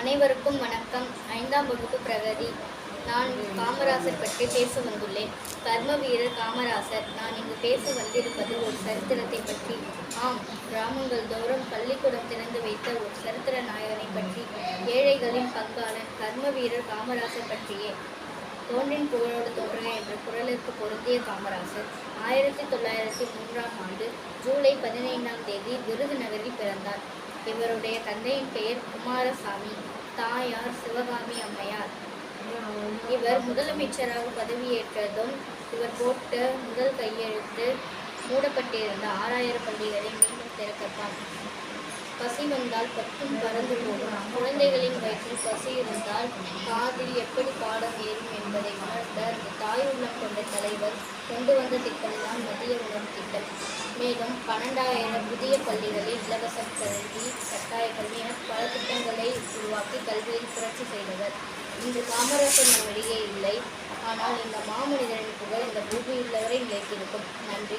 அனைவருக்கும் வணக்கம். ஐந்தாம் வகுப்பு பிரகதி. நான் காமராசர் பற்றி பேச வந்துள்ளேன். கர்ம வீரர் காமராசர். நான் இங்கு பேச வந்திருப்பது ஒரு சரித்திரத்தை பற்றி. ஆம் கிராமங்கள் தோறும் பள்ளிக்கூடம் திறந்து வைத்த ஒரு சரித்திர நாயகனை பற்றி. ஏழைகளின் பங்காளன் கர்ம வீரர் காமராசர் பற்றியே. தோன்றின் புகழோடு தோன்றுக என்ற குரலுக்கு பொருந்திய காமராசர் ஆயிரத்தி தொள்ளாயிரத்தி மூன்றாம் ஆண்டு ஜூலை பதினைந்தாம் தேதி விருதுநகரில் பிறந்தார். இவருடைய தந்தையின் பெயர் குமாரசாமி தாயார் சிவகாமி அம்மையார். இவர் முதலமைச்சராக பதவியேற்றதும் இவர் போட்ட முதல் கையெழுத்து மூடப்பட்டிருந்த ஆறாயிரம் பள்ளிகளை மீண்டும் திறக்கத்தான். பசி வந்தால் பத்தும் பறந்து போகும். குழந்தைகளின் வயிற்றில் பசி இருந்தால் காதில் எப்படி பாடம் ஏறும் என்பதை உணர்ந்த அந்த தாய் உள்ளம் கொண்ட தலைவர் கொண்டு வந்த திட்டம்தான் மதிய உணவு திட்டம். மேலும் பன்னெண்டாயிரம் புதிய பள்ளிகளில் இலவச பல உருவாக்கி கல்வியில் புரட்சி செய்தவர். இன்று காமராசர் நம் வெளியே இல்லை. ஆனால் இந்த மாமனிதரின் புகழ் இந்த பூமியில் உள்ளவரை நிலைத்திருக்கும். நன்றி.